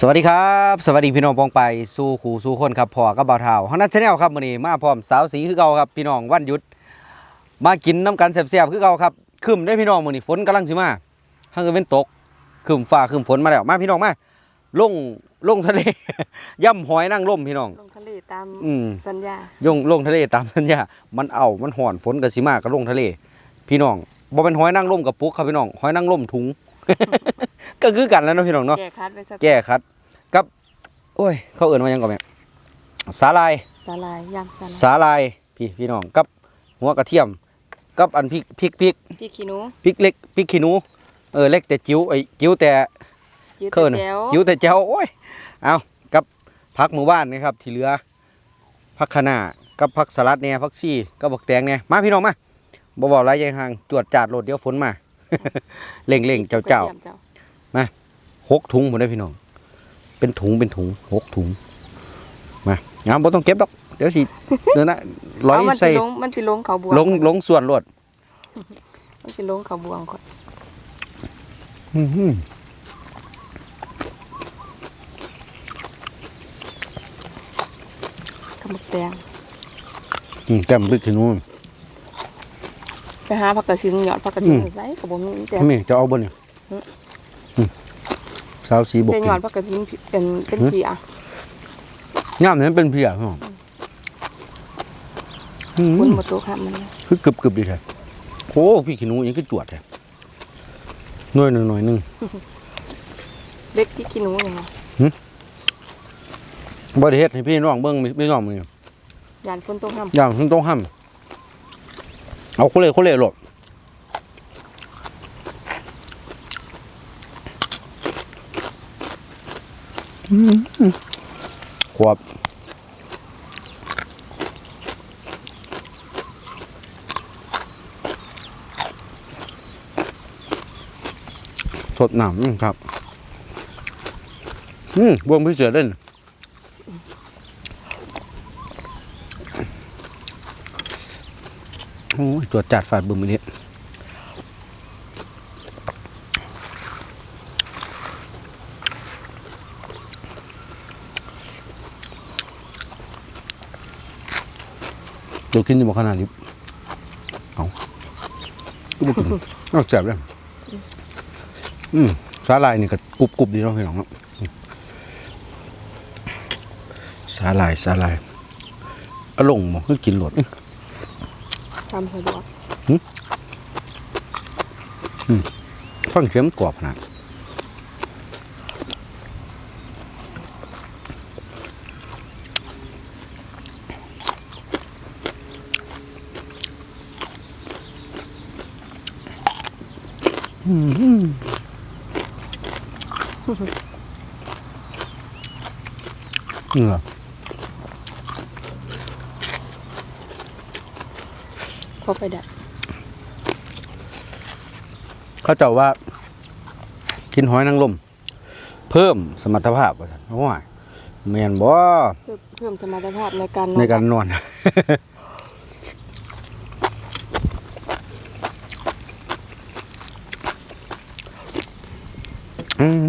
สวัสดีครับ สวัสดีพี่น้องปองไปสู่ขู่สู่คนครับพ่อกับบ่าวเฒ่าฮอนัทชาแนลครับมื้อนี้มาพร้อมสาวสีคือเก่าครับพี่น้องวันหยุด มากินน้ำกันแซ่บๆคือเก่าครับครึมได้อพี่น้องมื้อนี้ฝนกำลังสิมาฮังก็เป็นตกครึมฟ้าครึมฝนมาแล้วมาพี่น้องมาลงลงทะเล ย่ำหอยนั่งร่มพี่น้อง ลงทะเลตามอืม สัญญา ยงลงทะเลตามสัญญา มันเอามันห่อนฝนก็สิมาก็ลงทะเล พี่น้องบ่เป็นหอยนางรมกับปุ๊กครับพี่น้องหอยนางรมถุง ก็คือกันแล้วเนาะพี่น้องเนาะแก้คัดไว้สักแก้คัดกับโอ้ย เขาเอิ่นว่าหยังก่อนแม่สาลายสาลายยำสาลายสาลายพี่พี่น้องกับหัวกระเทียม กับอันพริกพริกพริกพี่ขี้หนูพริกเล็กพริกขี้หนูเออเล็กแต่จิ๋วไอ้จิ๋วแต่จิ้วเคิ่นแจ๋วจิ๋วแต่เจ้าโอ้ยเอากับผักหมู่บ้านนะครับที่เหลือผักคะน้ากับผักสลัดเนี่ยผักชีกับบักแตงเนี่ยมาพี่น้องมาบ่บอกไรยังห่างจวดจาดโหลดเดี๋ยวฝนมาเล่งเล่งๆเจ้าเจ้ากระทีย มเจ้าหกถุงหมดได้อพี่น้อง เป็นถุงเป็นถุงหกถุง มางั้นบ่ต้องเก็บดอก เดี๋ยวสิเดี๋ยวนะร้อยเอามันใส่สิลงมันสิลงเขาบวงลงลงส่วนโหลดมันสิลงเขาบวงก่อนอื้อหือกระหมกแดงอืมแก้มพริกขี้หนูไปหาผักกระชิงหยอดผักกระชิงอืม ใส่กระบอกนี้แต่ นี่จะเอาบ่เนี่ย อืมอืม สาวสีบกแต่กิหยอดนผักกระชิงเป็นเป็นหืมผีอะย่ามนั้นเป็นเพียพี่น้องอื้อคุหืณอมาตัวครับมันคือกึบกึบดีแท้โอ้พี่ขี้หนูยังคือจวดแท้หน่วยหนึ่งหน่อยหนึ่งเล็กพี่ขี้หนูเนี่ยนะบ่ได้เฮ็ดให้พี่น้องเบิ่งพี่น้องมึงยานฝนตกห้อย่างถึงต้องห้ำเอาคนเลยคนเลยหลด ขวบสดหนำครับ อืมบวงพี่เสือเล่นโอ้ยตรวจัดฝาดบึมอันนี้ ตัวกินจะบอกขนาดนี้เอาก็บอกกินนอกจากเลยอืมสาลายนี่ก็กรุบกรุบดีเนาะพี่น้องเนาะสาลายสาลายอารมณ์บอกก็กินหลดำทำสะดวกฟังเสียงกรอบขนาด เหรอพอไปดัดเขาเจ้าว่า กินหอยนางรมเพิ่มสมรรถภาพว่าซั่นโอ้ยแม่นบ่เพิ่มสมรรถภาพในการในการนอน อืม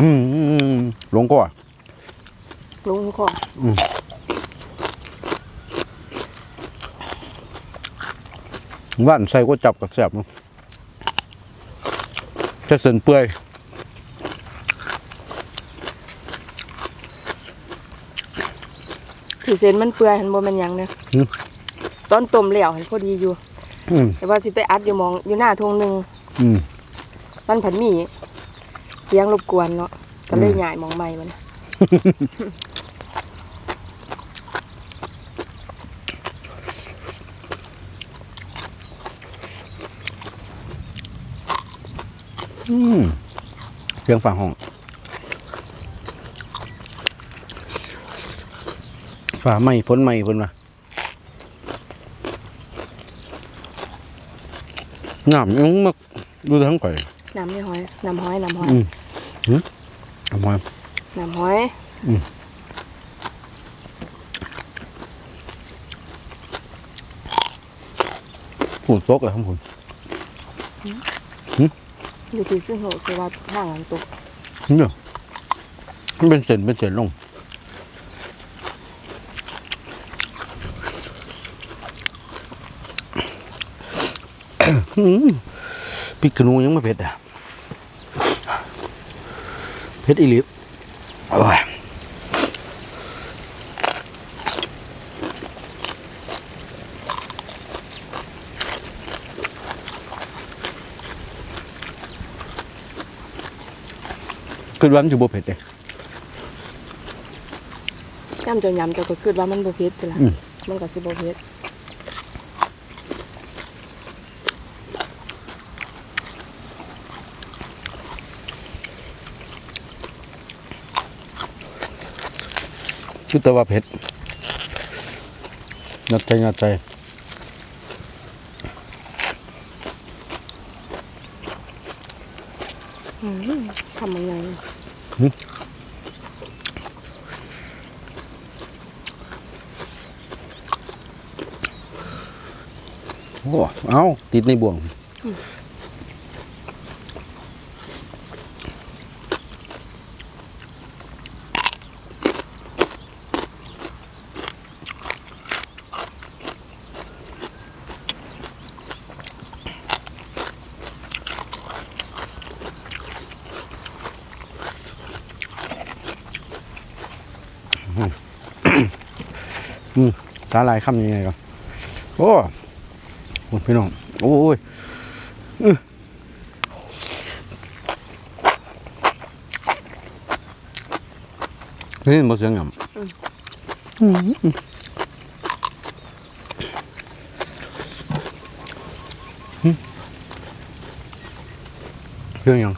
อืมอืมหลงก่อนลงคอว่านใส่ก็จับกับแสบเนาะจะเส้นเปื่อยถือเส้นมันเปื่อยหันบ่ม่นยังเนี่ยตอนต้มแล้วหันพอดีอยู่แต่ว่าสิไปอัดอยู่มองอยู่หน้าทงหนึ่งอืม มันผันมีเสียงรบกวนเนาะก็เลยย้ายหมองใหม่มันอืมเสียงฝั่งห้องฝ่าไหม้ฝนไหม้เพิ่นว่าน้ำยังมักดูทั้งก่อย น้ำไม่หอยน้ำหอยน้ำหอยอืมหืมเอามาน้ำหอยพูดโต๊ะเลยครับผมอยู่ที่ซึ่งโหสิว่าทางอันตกเนี่ยมันเป็นเส้นเป็นเส้นลงพริกขนูยังไม่เผ็ดอะ เผ็ดอีหลิอร่อยคือวันจะบ่เผ็ดเลยย่ำเจะยำเจะก็คิดว่ามันบ่เผ็ดไปละอืมมันก็สิบ่เผ็ด คือแต่ว่าเผ็ดยัดใจยัดใจอืมทำยังไงโอ้ เอาติดในบ่วง สาหร่ายคำยังไงก่อนโอ้โหพี่น้อง โอ้ยอื้อนี่มาเสียงหยำอืมอืมเสียงยัง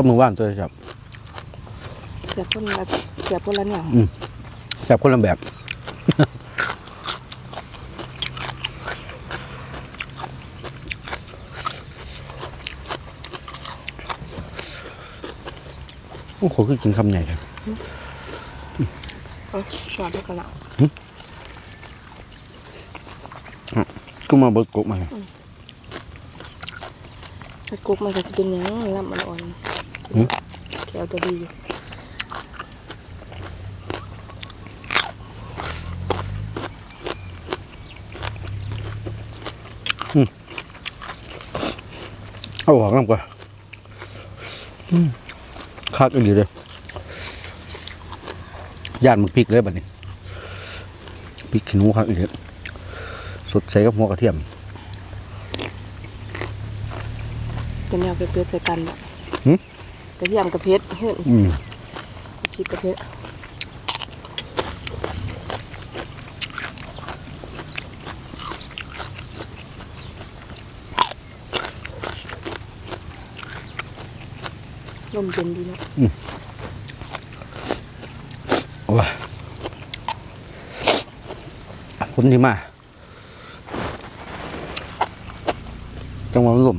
ก็มือว่านตัวจับเสียบคนละเสียบคนละเนี่ยแซ่บคนละแบบ โอ้โหคือกินคำใหญ่เลยเอาสอดแล้วก็ละก็มาเบิกกบมาเลยถ้ากุ๊กมันก็สิเป็นหยังลำมันอ่อนหืม แขวจะดีอยู่เอาออกน้ำก่อนอืมคักอีกดีเลยย่านมันพริกเลยบัดนี้พริกขี้หนูคักอีกเลยสดใส่กับหัวกระเทียมเป็นแนวเผ็ดๆใส่กันแบบหืม กระเทียมกระเผ็ดเฮ้ยอืมพริกกระเผ็ดลมเย็นดีเนาะโอ้ยคนที่มาจังหวะมันลม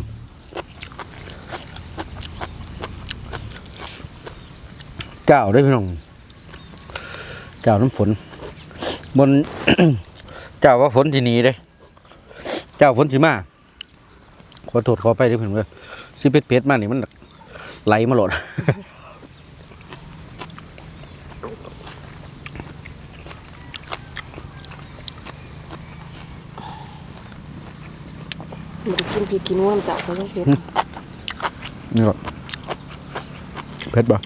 เจ้าได้อพี่น้องเจ้าน้ำฝนบนเจ้าว่าฝนที่หนีเลยเจ้าฝนที่มาขอโทษขอไปด้วยเพื่อนเลยสิเป็ดเป็ดๆมานี่มันไหลมาโหลดมันจะกินพริกกินน้ำจากเขาต้องเผ็ดนี่ก็เผ็ดป่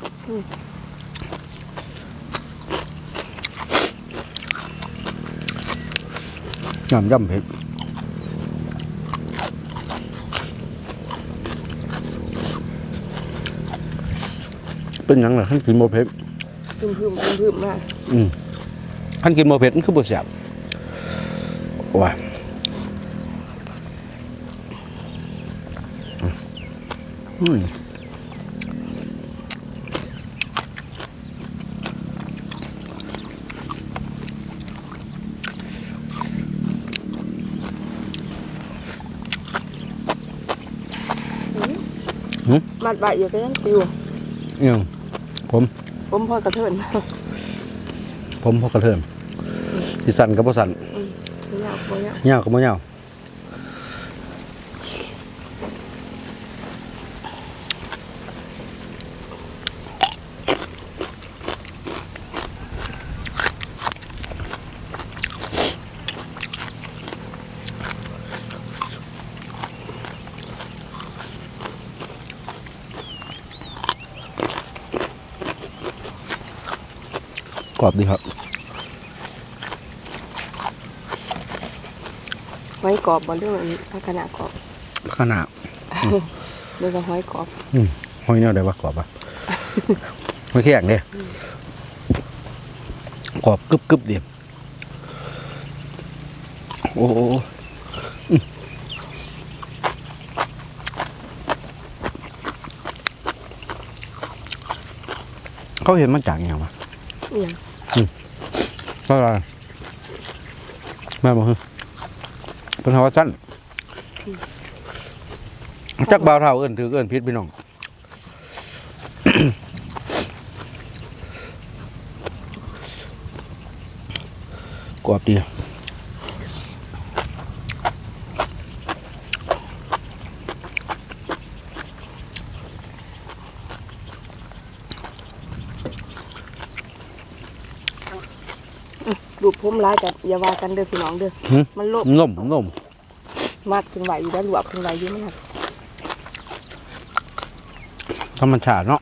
ะอืมยำยำเผ็ดเป็นหยังล่ะท่านกินโมเผ็ดพึ่มพึ่มพึ่มพึ่มมากอืมท่านกินโมเผ็ดมันคือบ่แซ่บว้าอืม มัดใบอยู่ก็ยังปิวอิหยังผม ผมพอกระเทินผมพอกระเทิมสิสั่นกับบ่สั่นไม่ยากไม่ยากยาวก็บ่ยา กรอบดีครับหอยกรอบบ่เรื่องลักษณะกรอบขนาดเรียกว่าหอยกรอบหอยเนี่ยได้ว่ากรอบปะไม่แข็งเด้กรอบกึบกึบๆเดียโอ้โหอืมเขาเห็นมันจากอย่างวะอหย่าง ก็แม่บอกเป็นหัวสั้นจักเบาวเท่าเอิ้นถือเอิ้นพิษพี่น้องกรอบดี รูปผ มร้ายกับอย่าว่ากันเด้อพี่น้องเด้อหึ มันโลภนุ่มนุ่มมัดขึ้นไหวอยู่แล้วหลวกขึ้นไหวอยู่ไหมครับธรรมชาติเนาะ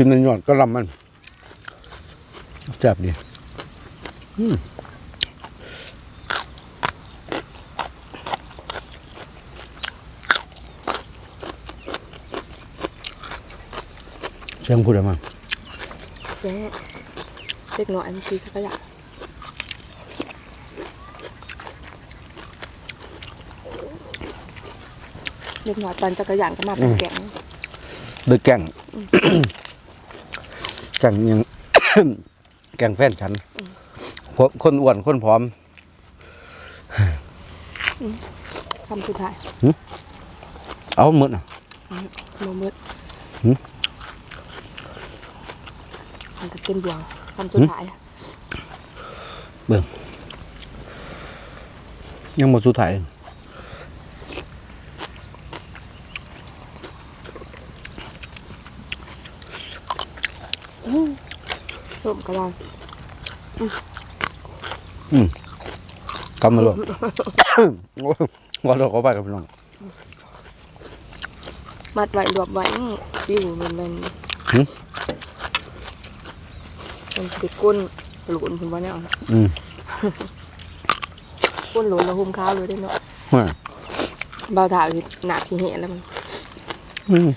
กินในหยอดก็ลำมันแซ่บดีอืมเสียงพูดอะไรมาแย่เล็กน้อยมันคือสักอย่างเล็กน้อยปั่นจักรยานก็มาเป็นแก๊งเดือแกง แกงยัง แกงแฟนฉันคนคนอ้วนคนผอมคำสุดท้ายเอาหมดอะโมมืดหืมมันจะเป็นบวงคำสุดท้ายยังหมดสุดท้าย ส้มกระลางกำมาลงโอ้ยว่าเราก็ไปกับพี่น้องมัดไว้รวบไว้อื้อปิ้วมันมันหึมันติดก้นหลุนคุณว่าเนี่ยอืมก้นหลุนแล้วหุ้มข้าวเลยได้เนาะว่าเบาถ่ายผิดหนาพี่เหแล้วมันอืม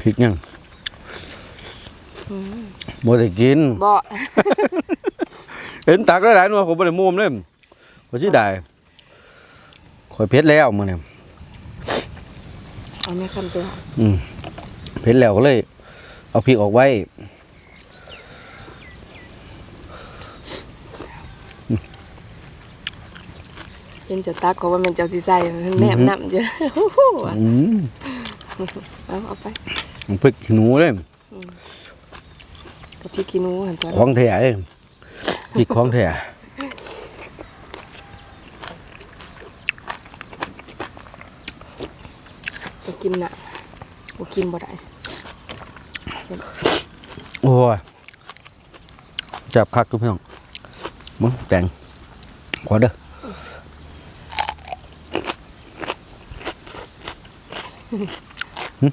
พริกยัง บ่ได้กิน บ่ เห็นตักหลายๆหนัวผมบ่ได้มุมเลยบ่สิได้ข่อยเผ็ดแล้วมื้อนี้เอาไม่คำสุดท้ายอืมเผ็ดแล้วก็เลย เอาพริกออกไว้เห็นเจะตักเขาว่ามันเจ้าสีใส่มันแนบน้ำเยอะโอ้โหอืมเอาเอาไป พริกขี้หนูเลย กับพี่กินูหันตัวของแท้เลยพริกของแท้จะกินน่ะบ่กินบ่ได้โอ้ยจับคักทุกพี่น้องมึงแต่งขอเด้อ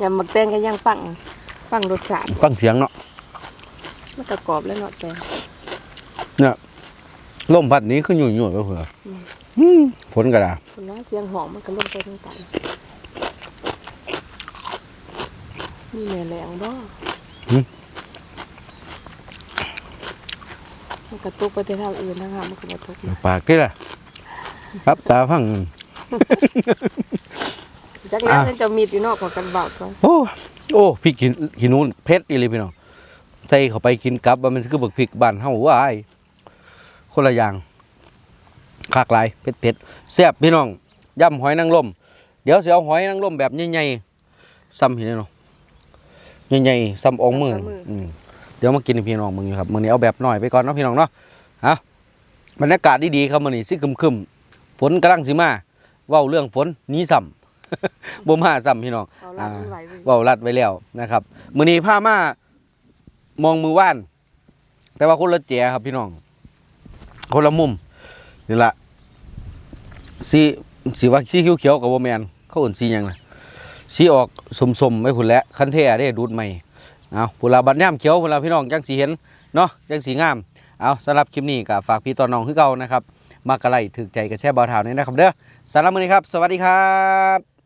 ยำหมักแตงก็ยังฟัง ฟังรสชาติฟังเสียงเนาะ มันก็กรอบแล้วเนาะแตงเนี่ยลมพัดนี้คือหยุ่ยๆก็เผื่ออมฝนก็ได้คุณนะเสียงหอมมันก็ลงไปทั้งกันนี่แม่แรงบ่มันกระตุกไปแต่ทางอื่นนะคะมันก็บ่ตกมาปากที่ละครับตาฟังจักแล้วอะมันจะมีดอยู่นอกของกันเบาตัวโอ้โอ้พริกกินกินนู้นเผ็ดอีหลีพี่น้อง ใส่เข้าไปกินกับว่ามันคือบักพริกบ้านเฮาว้ายคนละอย่างคากหลายเผ็ดเผ็ดๆแซ่บพี่น้องยำหอยนางรมเดี๋ยวสิเอาหอยนางรมแบบใหญ่ๆซ้ำเห็นเนาะใหญ่ๆซ้ำองค์มือซ้ำมืออืมเดี๋ยวมากินให้พี่น้องมึงอยู่ครับมื้อนี้เอาแบบหน่อยไปก่อนเนาะพี่น้องเนาะฮะบรรยากาศดีๆครับมื้อนี้สิครึมๆฝนกำลังสิมาเว้าเรื่องฝนหนี้ซ้ำบ่มาซ้ำพี่น้องเอาลาดไม่ไหวเว้ยเว้ารัดไว้แล้วนะครับมื้อนี้พามา มองมือว่าน แต่ว่าคนละแจครับพี่น้อง คนละมุมนี่ละสีสีว่าสีเขียวๆกับโบแมนเขาอื่นสียังล่ะสีออกสมๆไม่พุ่นแล้วคันเทอะได้ดูดใหม่เอาพุละบัดย่ามเขียวพุละพี่น้องจังสีเห็นเนาะจังสีงามเอาสำหรับคลิปนี้ก็ฝากพี่ต่อน้องคือเก่านะครับมากระไลถึกใจกับแช่บาเท้านี่นะครับเด้อสำหรับมื้อนี้ครับ สวัสดีครับ